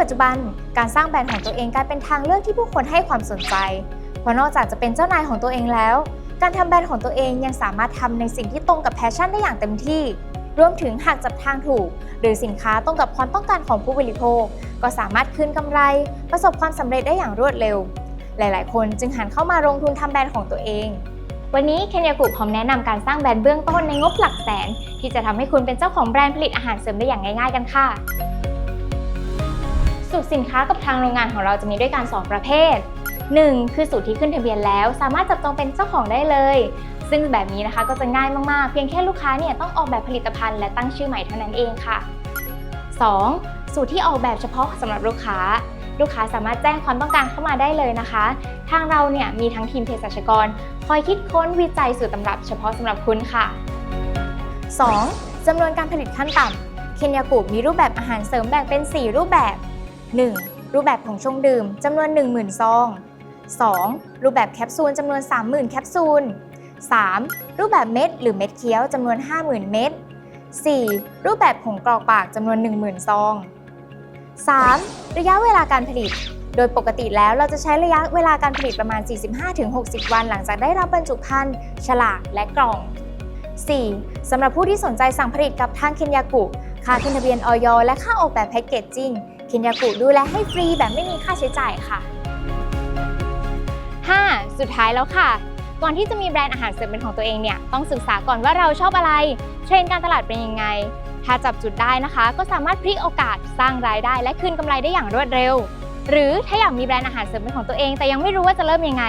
ปัจจุบันการสร้างแบรนด์ของตัวเองกลายเป็นทางเลือกที่ผู้คนให้ความสนใจ เพราะนอกจากจะเป็นเจ้านายของตัวเองแล้ว การทำแบรนด์ของตัวเองยังสามารถทำในสิ่งที่ตรงกับแพชชั่นได้อย่างเต็มที่ รวมถึงหากจับทางถูก หรือสินค้าตรงกับความต้องการของผู้บริโภค ก็สามารถคืนกำไร ประสบความสำเร็จได้อย่างรวดเร็ว หลาย ๆ คนจึงหันเข้ามาลงทุนทำแบรนด์ของตัวเองวันนี้เคนยากุพร้อมแนะนำการสร้างแบรนด์เบื้องต้นในงบหลักแสน ที่จะทำให้คุณเป็นเจ้าของแบรนด์ผลิตอาหารเสริมได้อย่างง่ายๆกันค่ะ สูตรสินค้ากับทางโรงงานของเราจะมีด้วยกัน 2 ประเภท 1. คือสูตรที่ขึ้นทะเบียนแล้ว สามารถจับจองเป็นเจ้าของได้เลย ซึ่งแบบนี้นะคะก็จะง่ายมากๆ เพียงแค่ลูกค้าเนี่ยต้องออกแบบผลิตภัณฑ์และตั้งชื่อใหม่เท่านั้นเองค่ะ 2. สูตรที่ออกแบบเฉพาะสำหรับลูกค้า ลูกค้าสามารถแจ้งความต้องการเข้ามาได้เลยนะคะ ทางเราเนี่ยมีทั้งทีมเภสัชกร คอยคิดค้นวิจัยสูตรตำรับเฉพาะสำหรับคุณค่ะ 2. จำนวนการผลิตขั้นต่ำเคนยากุมีรูปแบบอาหารเสริมแบ่งเป็น 4 รูปแบบ 1. รูปแบบผงชงดื่มจำนวน 10,000 ซอง 2. รูปแบบแคปซูลจำนวน 30,000 แคปซูล 3. รูปแบบเม็ดหรือเม็ดเคี้ยวจำนวน 50,000 เม็ด 4. รูปแบบผงกรอกปากจำนวน 10,000 ซอง 3. ระยะเวลาการผลิต โดยปกติแล้วเราจะใช้ระยะเวลาการผลิตประมาณ 45-60 วัน หลังจากได้รับบรรจุภัณฑ์ฉลากและกล่อง 4. สำหรับผู้ที่สนใจสั่งผลิตกับทางเคนยากุ ค่าขึ้นทะเบียนออยและค่าออกแบบแพ็กเกจจิ้ง คนยากุดูแลให้ฟรีแบบไม่มีค่าใช้จ่ายค่ะ 5. สุดท้ายแล้วค่ะ ก่อนที่จะมีแบรนด์อาหารเสริมเป็นของตัวเองเนี่ยต้องศึกษาก่อนว่าเราชอบอะไร เทรนด์การตลาดเป็นยังไง ถ้าจับจุดได้นะคะ ก็สามารถพลิกโอกาสสร้างรายได้ และคืนกำไรได้อย่างรวดเร็ว หรือถ้าอยากมีแบรนด์อาหารเสริมเป็นของตัวเอง แต่ยังไม่รู้ว่าจะเริ่มยังไง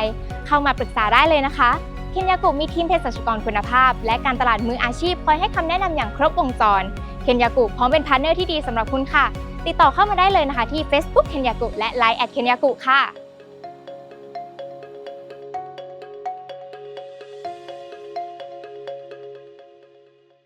เข้ามาปรึกษาได้เลยนะคะเคนยากุมีทีมเภสัชกรคุณภาพ และการตลาดมืออาชีพคอยให้คำแนะนำอย่างครบวงจรเคนยากุพร้อมเป็นพาร์ทเนอร์ที่ดีสำหรับคุณค่ะ ติดต่อเข้ามาได้เลยนะคะที่ Facebook เคนยากุและ Line แอดเคนยากุค่ะ